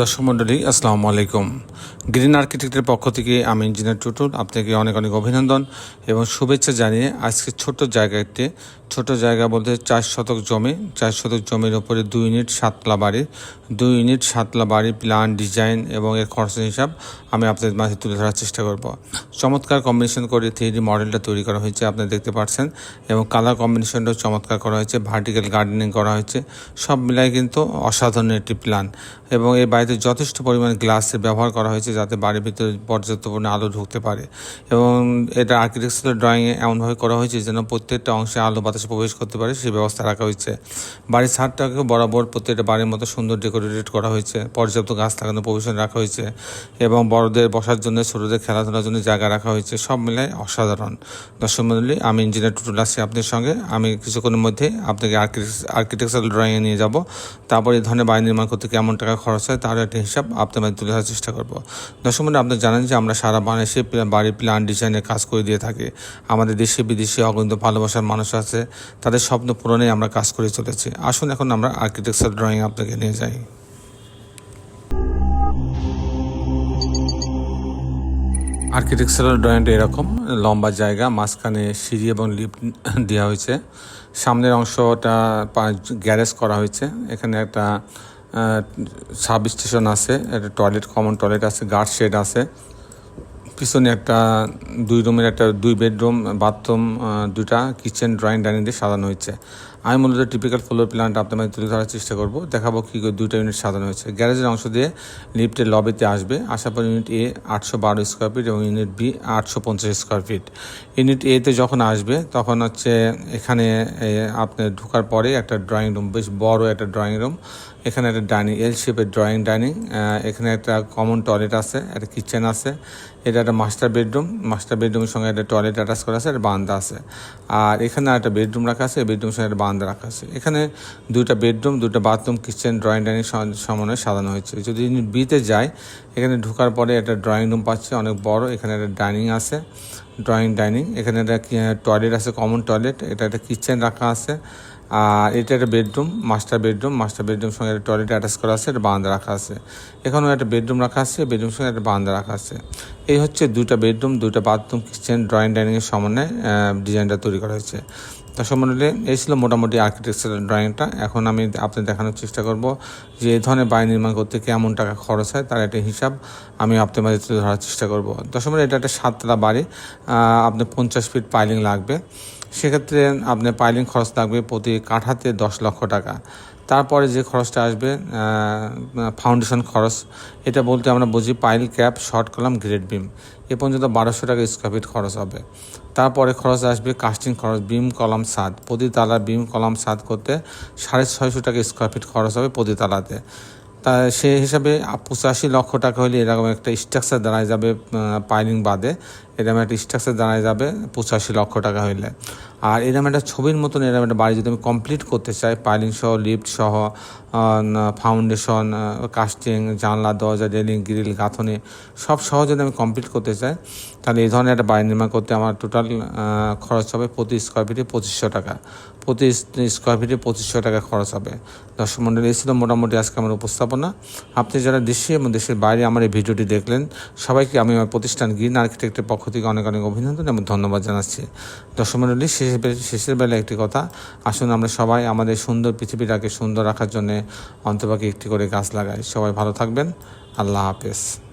দর্শক মণ্ডলী, আসসালামু আলাইকুম। গ্রিন আর্কিটেক্টের পক্ষ থেকে আমি ইঞ্জিনিয়ার টুটুল, আপনাকে অনেক অনেক অভিনন্দন এবং শুভেচ্ছা জানিয়ে আজকে ছোট্ট জায়গাতে ছোট জায়গা বলতে চার শতক জমি, চার শতক জমির ওপরে দুই ইউনিট সাতলা বাড়ি, দুই ইউনিট সাতলা বাড়ি প্ল্যান, ডিজাইন এবং এর খরচ হিসাব আমি আপনাদের মাঝে তুলে ধরার চেষ্টা করব। চমৎকার কম্বিনেশন করে থ্রি মডেলটা তৈরি করা হয়েছে আপনি দেখতে পাচ্ছেন এবং কালার কম্বিনেশনটাও চমৎকার করা হয়েছে, ভার্টিক্যাল গার্ডেনিং করা হয়েছে, সব মিলাই কিন্তু অসাধারণ একটি প্ল্যান এবং এই বাড়িতে যথেষ্ট পরিমাণ গ্লাসের ব্যবহার করা হয়েছে যাতে বাড়ির ভিতরে পর্যাপ্ত পরিমাণে আলো ঢুকতে পারে। এবং এটা আর্কিটেকচারাল ড্রয়িংয়ে এমনভাবে করা হয়েছে যেন প্রত্যেকটা অংশে আলো বাতাসে প্রবেশ করতে পারে, সেই ব্যবস্থা রাখা হয়েছে। বাড়ির ছাদটাকে বরাবর প্রত্যেকটা বাড়ির মতো সুন্দর ডেকোরেটেড করা হয়েছে। পর্যাপ্ত গাছ লাগানো প্রভিশন রাখা হয়েছে এবং বড়দের বসার জন্য, ছোটদের খেলাধুলার জন্য জায়গা রাখা হয়েছে। সব মিলাই অসাধারণ। দর্শক মন্ডলী, আমি ইঞ্জিনিয়ার টুটুল আসছি আপনার সঙ্গে। আমি কিছুক্ষণের মধ্যে আপনাকে আর্কিটেকচারাল ড্রয়িংয়ে নিয়ে যাব। তারপর এই ধরনের বাড়ি নির্মাণ করতে কেমন টাকা খরচ হয় তার একটা হিসাব আপনার মাঝে তুলে ধরার চেষ্টা করব। দর্শক মন্ডলী, আপনি জানেন যে আমরা সারা বাংলাদেশে বাড়ির প্ল্যান ডিজাইনের কাজ করে দিয়ে থাকি। আমাদের দেশে, বিদেশে অগণিত ভালোবাসার মানুষ আছে। তাদের স্বপ্ন পূরণে আমরা কাজ করে চলেছি। আসুন এখন আমরা আর্কিটেকচার ড্রয়িং আপনাকে নিয়ে যাই। আর্কিটেকচারাল ড্রয়িংটা এরকম, লম্বা জায়গা, মাঝখানে সিঁড়ি এবং লিফট দেওয়া হয়েছে। সামনের অংশটা গ্যারেজ করা হয়েছে। এখানে একটা সাব স্টেশন আছে, একটা টয়লেট কমন টয়লেট আছে গার্ড শেড আছে। পিছনে একটা দুই রুমের একটা দুই বেডরুম বাথরুম দুটা কিচেন ড্রয়িং ডাইনিং দিয়ে সাজানো হয়েছে। আমি মূলত টিপিক্যাল ফ্লোর প্ল্যানটা আপনার মাঝে তুলে ধরার চেষ্টা করব। দেখাবো কী করে দুইটা ইউনিট সাজানো হয়েছে। গ্যারেজের অংশ দিয়ে লিফটের লবিতে আসবে। আসার পর ইউনিট এ আটশো বারো স্কোয়ার ফিট এবং ইউনিট বি আটশো পঞ্চাশ স্কোয়ার ফিট ইউনিট এতে যখন আসবে, তখন হচ্ছে এখানে আপনি ঢোকার পরে একটা ড্রয়িং রুম বেশ বড় একটা ড্রয়িং রুম এখানে একটা ডাইনিং এল শেপের ড্রয়িং ডাইনিং এখানে একটা কমন টয়লেট আছে, একটা কিচেন আছে। এটা একটা মাস্টার বেডরুম মাস্টার বেডরুমের সঙ্গে একটা টয়লেট অ্যাটাচ করা আছে, একটা বান্দা আছে। আর এখানে একটা বেডরুম রাখা আছে বেডরুমের সঙ্গে একটা বান্দা রাখা আছে। এখানে দুইটা বেডরুম দুটো বাথরুম কিচেন ড্রয়িং ডাইনিং সমন্বয়ে সাজানো হয়েছে। যদি বিতে যায়, এখানে ঢোকার পরে একটা ড্রয়িং রুম পাচ্ছে, অনেক বড়। এখানে একটা ডাইনিং আছে ড্রয়িং ডাইনিং এখানে একটা টয়লেট আছে কমন টয়লেট এটা একটা কিচেন রাখা আছে। আর এটা একটা bedroom master bedroom master bedroom সঙ্গে একটা টয়লেট অ্যাটাচ করা আছে একটা বারান্দা রাখা আছে। এখানেও একটা বেডরুম রাখা আছে, বেডরুম সঙ্গে একটা বারান্দা রাখা আছে। এই হচ্ছে দুটা বেডরুম দুটা বাথরুম কিচেন ড্রয়িং ডাইনিংয়ের সমন্বয়ে ডিজাইনটা তৈরি করা হয়েছে। দর্শক সম্বন্ধে এই ছিল মোটামুটি আর্কিটেকচারাল ড্রয়িংটা এখন আমি আপনাদের দেখানোর চেষ্টা করব যে এই ধরনের বাড়ি নির্মাণ করতে কেমন টাকা খরচ হয়, তার একটা হিসাব আমি আপনার মাঝে তুলে ধরার চেষ্টা করব। মন্ডলী এটা একটা সাতটা বাড়ি আপনার পঞ্চাশ ফিট পাইলিং লাগবে। সেক্ষেত্রে আপনার পাইলিং খরচ লাগবে প্রতি কাঠাতে দশ লক্ষ টাকা। তারপরে যে খরচটা আসবে ফাউন্ডেশন খরচ, এটা বলতে আমরা বুঝি pile cap short column grade beam এ পর্যন্ত বারোশো টাকা স্কোয়ার ফিট খরচ হবে। তারপরে খরচ আসবে কাস্টিং খরচ বিম কলাম সাদ। প্রতি তালা বিম কলাম সাদ করতে সাড়ে ছয়শো টাকা স্কোয়ার ফিট খরচ হবে প্রতি তালাতে তা সে হিসাবে পঁচাশি লক্ষ টাকা হলে এরকম একটা স্ট্রাকচার দাঁড়ায় যাবে পাইলিং বাদে। এরকম একটা স্ট্রাকচার দাঁড়ায় যাবে, পঁচাশি লক্ষ টাকা হইলে। আর এরকম একটা ছবির মতন এরকম একটা বাড়ি যদি আমি কমপ্লিট করতে চাই পাইলিং সহ লিফট সহ ফাউন্ডেশন কাস্টিং জানলা, দরজা রেলিং গ্রিল গাঁথনি, সব সহ যদি আমি কমপ্লিট করতে চাই, তাহলে এই ধরনের একটা বাড়ি নির্মাণ করতে আমার টোটাল খরচ হবে প্রতি স্কোয়ার ফিটে পঁচিশশো টাকা। প্রতি স্কোয়ার ফিটে পঁচিশশো টাকা খরচ হবে। দর্শক মন্ডলী, এই ছিল মোটামুটি আজকে আমার উপস্থাপনা। আপনি যারা দেশে এবং দেশের বাইরে আমার এই ভিডিওটি দেখলেন, সবাইকে আমি আমার প্রতিষ্ঠান গ্রিন আর্কিটেক্টের পক্ষ থেকে অনেক অনেক অভিনন্দন এবং ধন্যবাদ জানাচ্ছি। দর্শক শেষ শেষের শেষের বেলা একটি কথা। আসুন আমরা সবাই আমাদের সুন্দর পৃথিবীটাকে সুন্দর রাখার জন্য অন্তপাকে একটি করে গাছ লাগাই। সবাই ভালো থাকবেন। আল্লাহ হাফেজ।